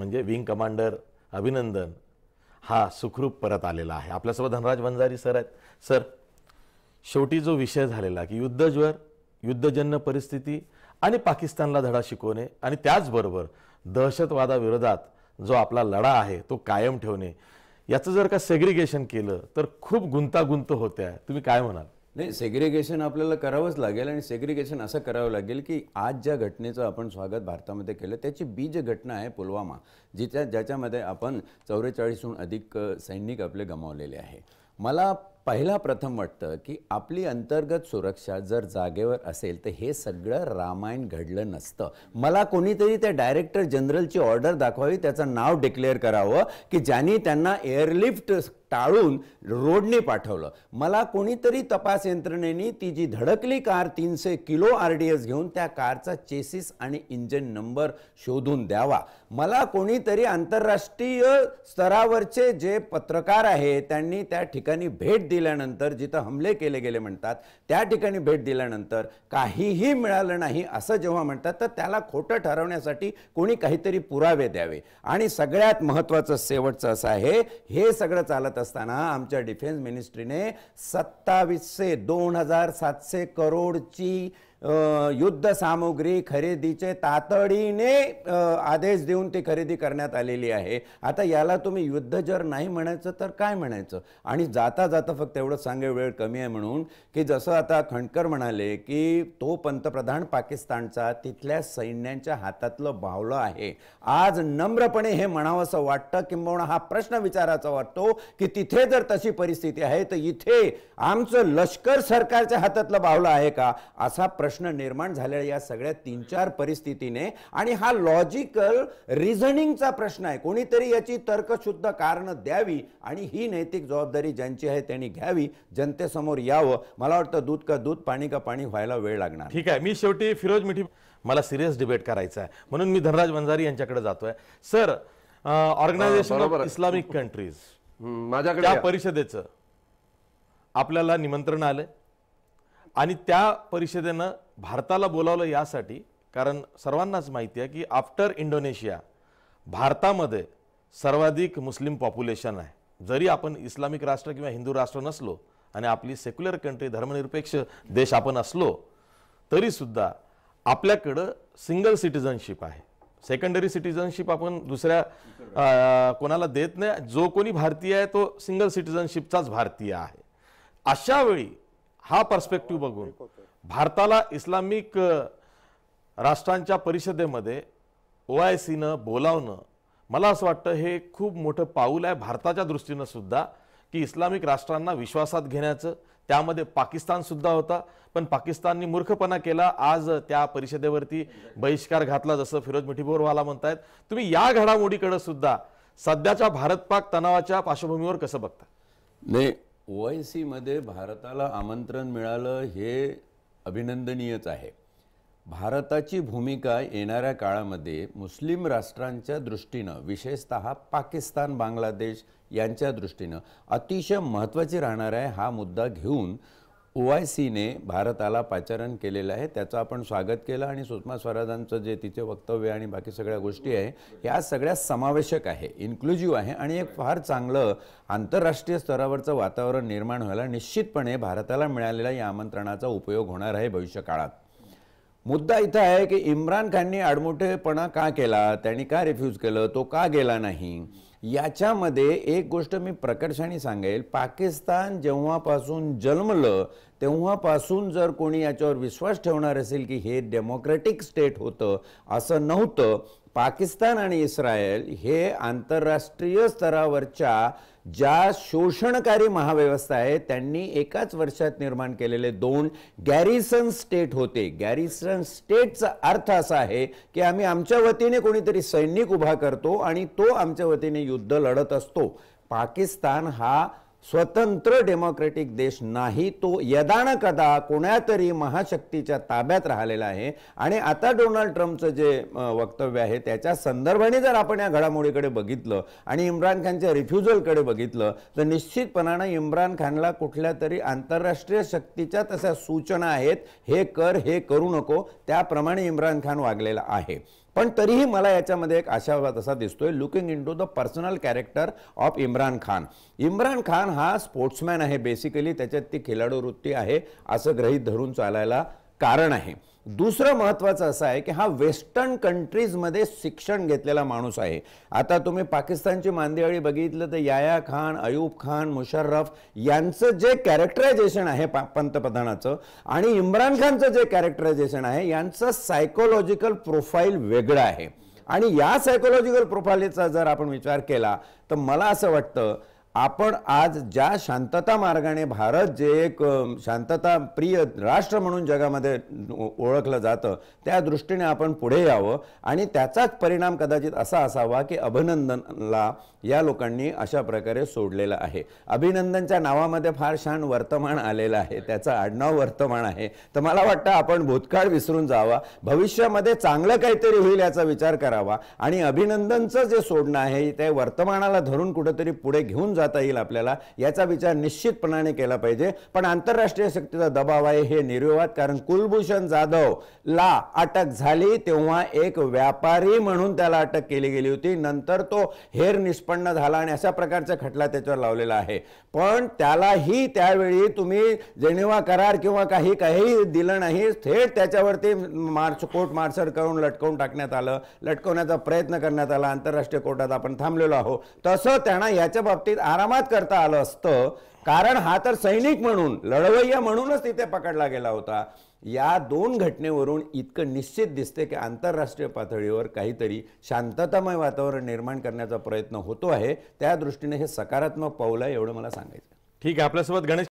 म्हणजे wing commander अभिनंदन हा सुखरूप परत आलेला आहे. आपल्यासोबत धनराज वंजारी सर आहेत. सर शेवटी जो विषय झालेला की युद्धज्वर युद्धजन्य परिस्थिती आणि पाकिस्तानला धडा शिकवणे आणि त्याचबरोबर दहशतवादाविरोधात जो आपला लढा आहे तो कायम ठेवणे याचं जर का सेग्रिगेशन केलं तर खूप गुंतागुंत होत्या. तुम्ही काय म्हणाल? नाही सेग्रिगेशन आपल्याला करावंच लागेल आणि सेग्रिगेशन असं करावं लागेल की आज ज्या घटनेचं आपण स्वागत भारतामध्ये केलं त्याची बीज घटना आहे पुलवामा जिच्या ज्याच्यामध्ये आपण चौवेचाळीसहून अधिक सैनिक आपले गमावलेले आहे. मला पहिला प्रथम वाटतं की आपली अंतर्गत सुरक्षा जर जागेवर असेल तर हे सगळं रामायण घडलं नसतं. मला कोणीतरी त्या डायरेक्टर जनरलची ऑर्डर दाखवावी त्याचं नाव डिक्लेअर करावं की ज्यांनी त्यांना एअरलिफ्ट टाळून रोडने पाठवलं. मला कोणीतरी तपास यंत्रणेने ती जी धडकली कार तीनशे किलो आर डी एस घेऊन त्या कारचा चेसिस आणि इंजन नंबर शोधून द्यावा. मला कोणीतरी आंतरराष्ट्रीय स्तरावरचे जे पत्रकार आहे त्यांनी त्या ठिकाणी भेट दिल्यानंतर जिथं हमले केले गेले म्हणतात त्या ठिकाणी भेट दिल्यानंतर काहीही मिळालं नाही असं जेव्हा म्हणतात तर त्याला खोटं ठरवण्यासाठी कोणी काहीतरी पुरावे द्यावे. आणि सगळ्यात महत्त्वाचं शेवटचं असं आहे हे सगळं चालत असताना आमच्या डिफेन्स मिनिस्ट्रीने सत्तावीसशे दोन हजार सातशे करोडची युद्ध सामुग्री खरेदीचे तातडीने आदेश देऊन ती खरेदी करण्यात आलेली आहे. आता याला तुम्ही युद्ध जर नाही म्हणायचं तर काय म्हणायचं? आणि जाता जाता फक्त एवढं सांगे वेळ कमी आहे म्हणून की जसं आता खंडकर म्हणाले की तो पंतप्रधान पाकिस्तानचा तिथल्या सैन्यांच्या हातातलं बावलं आहे. आज नम्रपणे हे म्हणावंसं वाटतं किंबहुना हा प्रश्न विचारायचा वाटतो की तिथे जर तशी परिस्थिती आहे तर इथे आमचं लष्कर सरकारच्या हातातलं बावलं आहे का? असा प्रश्न निर्माण झालेला या सगळ्या तीन चार परिस्थितीने आणि हा लॉजिकल रिझनिंगचा प्रश्न आहे. कोणीतरी याची तर्कशुद्ध कारण द्यावी आणि ही नैतिक जबाबदारी ज्यांची आहे त्यांनी घ्यावी. जनतेसमोर यावं. मला वाटतं दूध का दूध पाणी का पाणी व्हायला वेळ लागणार. ठीक आहे. मी शेवटी फिरोज मिठी मला सिरियस डिबेट करायचा आहे म्हणून मी धनराज वंजारी यांच्याकडे जातोय. Sir organisation of. Islamic countries माझ्याकडे. परिषदेचं आपल्याला निमंत्रण आलं आणि त्या परिषदेनं भारताला बोलावलं यासाठी कारण सर्वांनाच माहिती आहे की आफ्टर इंडोनेशिया भारतामध्ये सर्वाधिक मुस्लिम पॉप्युलेशन आहे. जरी आपण इस्लामिक राष्ट्र किंवा हिंदू राष्ट्र नसलो आणि आपली सेक्युलर कंट्री धर्मनिरपेक्ष देश आपण असलो तरीसुद्धा आपल्याकडं सिंगल सिटिझनशिप आहे. सेकंडरी सिटिझनशिप आपण दुसऱ्या कोणाला देत नाही. जो कोणी भारतीय आहे तो सिंगल सिटिझनशिपचाच भारतीय आहे. अशावेळी हा पर्स्पेक्टिव्ह बघून. भारताला इस्लामिक राष्ट्रांच्या परिषदेमध्ये ओ आय सीनं बोलावणं मला असं वाटतं हे खूप मोठं पाऊल आहे. भारताच्या दृष्टीनं सुद्धा की इस्लामिक राष्ट्रांना विश्वासात घेण्याचं त्यामध्ये पाकिस्तान सुद्धा होता. पण पाकिस्ताननी मूर्खपणा केला. आज त्या परिषदेवरती बहिष्कार घातला जसं फिरोज मिठीबोरवाला म्हणतायत. तुम्ही या घडामोडीकडे सुद्धा सध्याच्या भारत पाक तणावाच्या पार्श्वभूमीवर कसं बघता नाही आय सीमध्ये भारताला आमंत्रण मिळालं हे अभिनंदनीयच आहे. भारताची भूमिका येणाऱ्या काळामध्ये मुस्लिम राष्ट्रांच्या दृष्टीनं विशेषत पाकिस्तान बांगलादेश यांच्या दृष्टीनं अतिशय महत्त्वाची राहणार आहे हा मुद्दा घेऊन ओ आय सीने भारताला पाचारण केलेलं आहे. त्याचं आपण स्वागत केलं आणि सुषमा स्वराजांचं जे तिचे वक्तव्य आणि बाकी सगळ्या गोष्टी आहे या सगळ्या समावेशक आहे इन्क्लुझिव्ह आहे आणि एक फार चांगलं आंतरराष्ट्रीय स्तरावरचं वातावरण निर्माण व्हायला निश्चितपणे भारताला मिळालेल्या या आमंत्रणाचा उपयोग होणार आहे भविष्यकाळात मुद्दा इथं आहे की इम्रान खाननी आडमोठेपणा का केला? त्यांनी का रिफ्यूज केलं? तो का गेला नाही? याच्यामध्ये एक गोष्ट मी प्रकर्षाने सांगेल. पाकिस्तान जेव्हापासून जन्मलं तेव्हापासून जर कोणी याच्यावर विश्वास ठेवणार असेल की हे डेमोक्रॅटिक स्टेट होतं असं नव्हतं पाकिस्तान आणि इस्रायल हे आंतरराष्ट्रीय स्तरावरच्या ज्या शोषणकारी महाव्यवस्था आहे त्यांनी एकाच वर्षात निर्माण केलेले दोन गॅरिसन स्टेट होते. गॅरिसन स्टेटचा अर्थ असा आहे की आम्ही आमच्या वतीने कोणीतरी सैनिक उभा करतो आणि तो आमच्या वतीने युद्ध लढत असतो. पाकिस्तान हा स्वतंत्र डेमोक्रेटिक देश नाही तो यदान कदा कोणातरी महाशक्तीच्या ताब्यात राहिलेला आहे. आणि आता डोनाल्ड ट्रम्पचं जे वक्तव्य आहे त्याच्या संदर्भाने जर आपण या घडामोडीकडे बघितलं आणि इम्रान खानच्या रिफ्युजलकडे बघितलं तर निश्चितपणानं इम्रान खानला कुठल्या तरी आंतरराष्ट्रीय शक्तीच्या तशा सूचना आहेत हे कर हे करू नको त्याप्रमाणे इम्रान खान वागलेला आहे. पण तरीही मला याच्यामध्ये एक आशावाद असा दिसतोय looking into the personal character of Imran Khan Imran Khan हा स्पोर्ट्समॅन आहे बेसिकली त्याच्यात ती खेळाडू वृत्ती आहे असं गृहीत धरून चालायला कारण आहे. दुसरं महत्त्वाचं असं आहे की हा वेस्टर्न कंट्रीजमध्ये शिक्षण घेतलेला माणूस आहे. आता तुम्ही पाकिस्तानची मांदियाळी बघितलं तर याया खान अयूब खान मुशर्रफ यांचं जे कॅरेक्टरायझेशन आहे पा पंतप्रधानाचं आणि इम्रान खानचं जे कॅरेक्टरायझेशन आहे यांचं सायकोलॉजिकल प्रोफाईल वेगळं आहे. आणि या सायकोलॉजिकल प्रोफाईलचा जर आपण विचार केला तर मला असं वाटतं आपण आज ज्या शांतता मार्गाने भारत जे एक शांतता प्रिय राष्ट्र म्हणून जगामध्ये ओळखलं जातं त्या दृष्टीने आपण पुढे यावं आणि त्याचाच परिणाम कदाचित असा असावा की अभिनंदनला या लोकांनी अशा प्रकारे सोडलेलं आहे. अभिनंदनच्या नावामध्ये फार छान वर्तमान आलेलं आहे. त्याचं आडनाव वर्तमान आहे. तर मला वाटतं आपण भूतकाळ विसरून जावा. भविष्यामध्ये चांगलं काहीतरी होईल याचा विचार करावा आणि अभिनंदनचं जे सोडणं आहे ते वर्तमानाला धरून कुठेतरी पुढे घेऊन जाता येईल आपल्याला याचा विचार निश्चितपणाने केला पाहिजे. पण आंतरराष्ट्रीय शक्तीचा दबाव आहे हे निर्विवाद. कारण कुलभूषण जाधव ला अटक झाली तेव्हा एक व्यापारी म्हणून त्याला अटक केली गेली होती. नंतर तो हेर निष्पन्न झाला आणि अशा प्रकारचा खटला त्याच्यावर लावलेला आहे. पण त्यालाही त्यावेळी तुम्ही जेनेवा करार किंवा काही काही दिलं नाही. थेट त्याच्यावरती मार्च कोर्ट मार्शल करून लटकवून टाकण्यात आलं. लटकवण्याचा प्रयत्न करण्यात आला. आंतरराष्ट्रीय कोर्टात आपण थांबलेलो आहोत. तसं त्यांना याच्या बाबतीत आरामात करता आलं असतं. कारण हा तर सैनिक म्हणून लढवय्या म्हणूनच तिथे पकडला गेला होता. या दोन घटनेवरून इतकं निश्चित दिसते की आंतरराष्ट्रीय पातळीवर काहीतरी शांततामय वातावरण निर्माण करण्याचा प्रयत्न होतो आहे. त्या दृष्टीने हे सकारात्मक पाऊल आहे एवढं मला सांगायचं ठीक आहे आपल्यासोबत गणेश